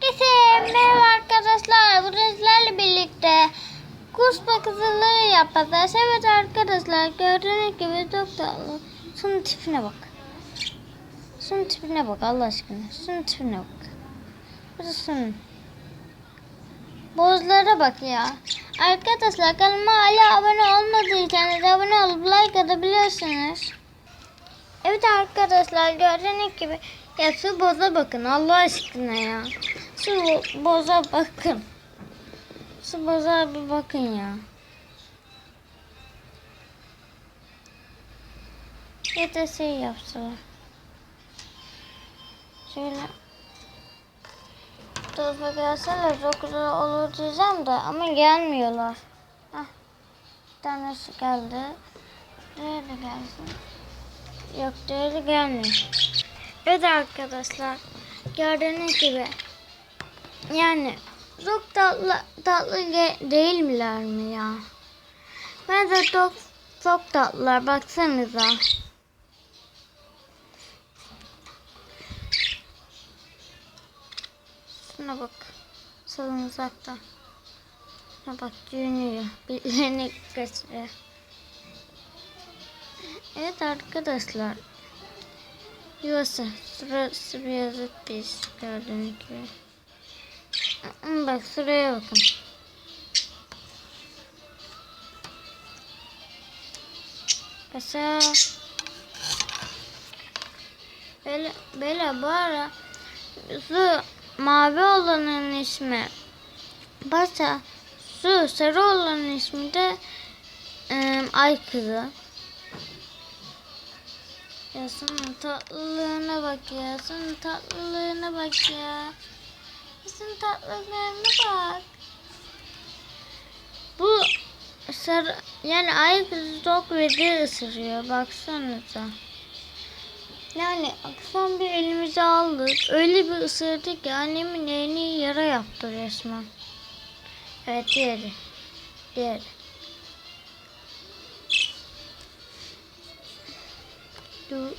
Herkese merhaba arkadaşlar. Bugün sizlerle birlikte kuş bakıcılığı yapacağız. Evet arkadaşlar gördüğünüz gibi çok tatlı. Şunun tipine bak. Şunun tipine bak Allah aşkına. Şunun tipine bak. Bu da şunun. Bozlara bak ya. Arkadaşlar kanalıma hala abone olmadıysanız abone olup like atabilirsiniz. Evet arkadaşlar gördüğünüz gibi ya şu boza bakın Allah aşkına ya. Şu bo- boza bakın. Şu boza bir bakın ya. Ya da şey yapsalar. Şöyle. Tarafa gelseler çok güzel olur diyeceğim de ama gelmiyorlar. Hah. Bir tanesi geldi. Diğeri gelsin. Yok diğeri gelmiyor. Evet arkadaşlar. Gördüğünüz gibi. Yani çok tatlı, tatlı değil miler mi ya? Ben de çok çok tatlılar baksanıza. Şuna bak. Salınacakta. Şuna bak düğünüyor. Birilerini kaçırıyor. Evet arkadaşlar. Yuvası. Şurası birazcık pis gördüğünüz gibi. Bak şuraya bakın. Mesela böyle, böyle bu ara şu mavi olanın ismi Başa şu sarı olanın ismi de e, Ay Kızı. Ya şunun tatlılığına bak ya. Şunun tatlılığına bak ya. Şunun tatlılığına bak. Bu sarı yani ay kızı çok vedi ısırıyor. Baksanıza. Yani akşam bir elimize aldık. Öyle bir ısırdı ki annemin elini yara yaptı resmen. Evet diğeri. Diğeri. Dur.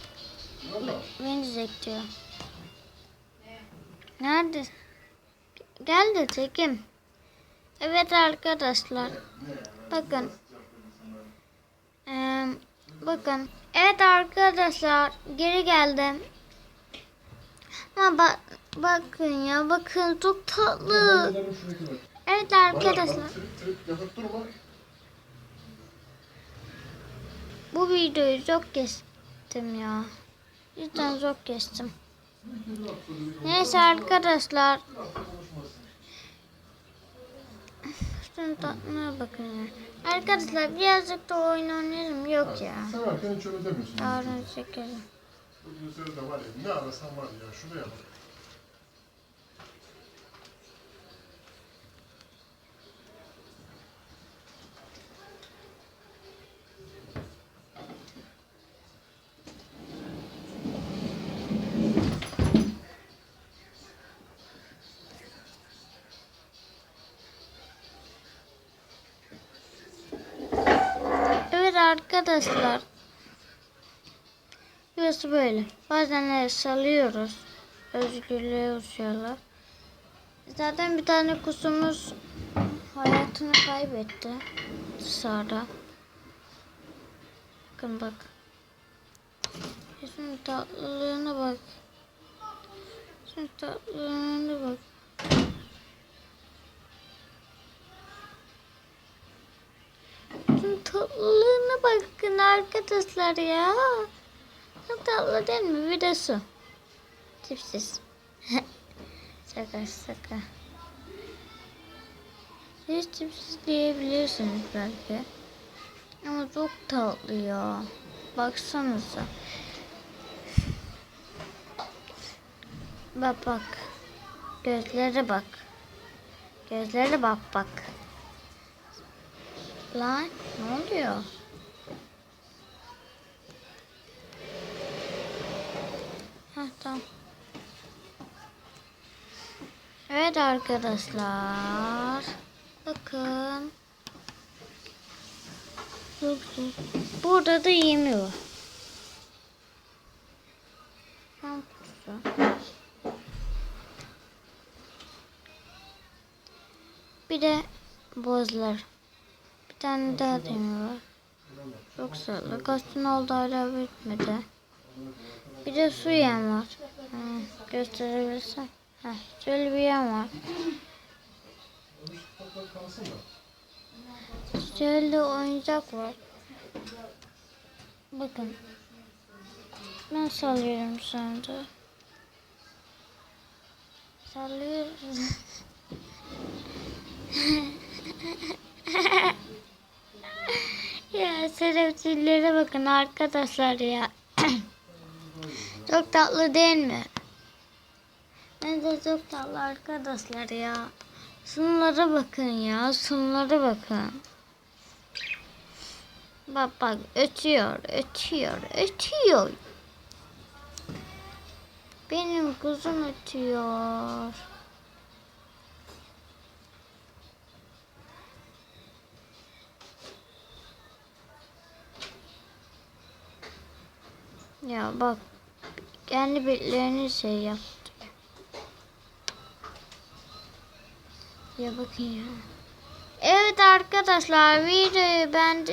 Beni zekliyor. Nerede? Gel de çekim. Evet arkadaşlar. Bakın. Ee, bakın. Evet arkadaşlar. Geri geldim. Ha bak bakın ya bakın çok tatlı. Evet arkadaşlar. Bu videoyu çok kestim ya. Cidden çok kestim. Neyse arkadaşlar. Şunun tatlına bakın ya. Arkadaşlar birazcık da oyun oynayalım. Yok ya. Severken hiç öyle demiyorsun. Yarın çekelim. Bu de var ya ne arasan var ya şuraya bak. Evet arkadaşlar. Burası böyle. Bazen salıyoruz. Özgürlüğe uçuyorlar. Zaten bir tane kuşumuz hayatını kaybetti. Dışarıda. Bakın bak. Şunun tatlılığına bak. Şunun tatlılığına bak. Şunun tatlılığına bakın arkadaşlar ya. Çok tatlı değil mi? Bir de su. Tipsiz. şaka şaka. Hiç tipsiz diyebilirsiniz belki. Ama çok tatlı ya. Baksanıza. Bak bak. Gözlere bak. Gözlere bak bak. Lan ne oluyor? Heh, tamam. Evet arkadaşlar. Bakın. Burada da yemiyor. Tam kutusu. Bir de bozlar. Bir tane daha demir var. Çok sarılı. Kaçın oldu hala bitmedi. Bir de su yem var. Ha, gösterebilirsen. Heh, şöyle bir yem var. Şöyle oyuncak var. Bakın. Ben sallıyorum şu anda. Ya sebepsizlere bakın arkadaşlar ya. Çok tatlı değil mi? Bence çok tatlı arkadaşlar ya. Şunlara bakın ya. Şunlara bakın. Bak bak ötüyor, ötüyor, ötüyor. Benim kuzum ötüyor. Ya bak kendi bitlerini şey yaptı. Ya bakın ya. Evet arkadaşlar videoyu ben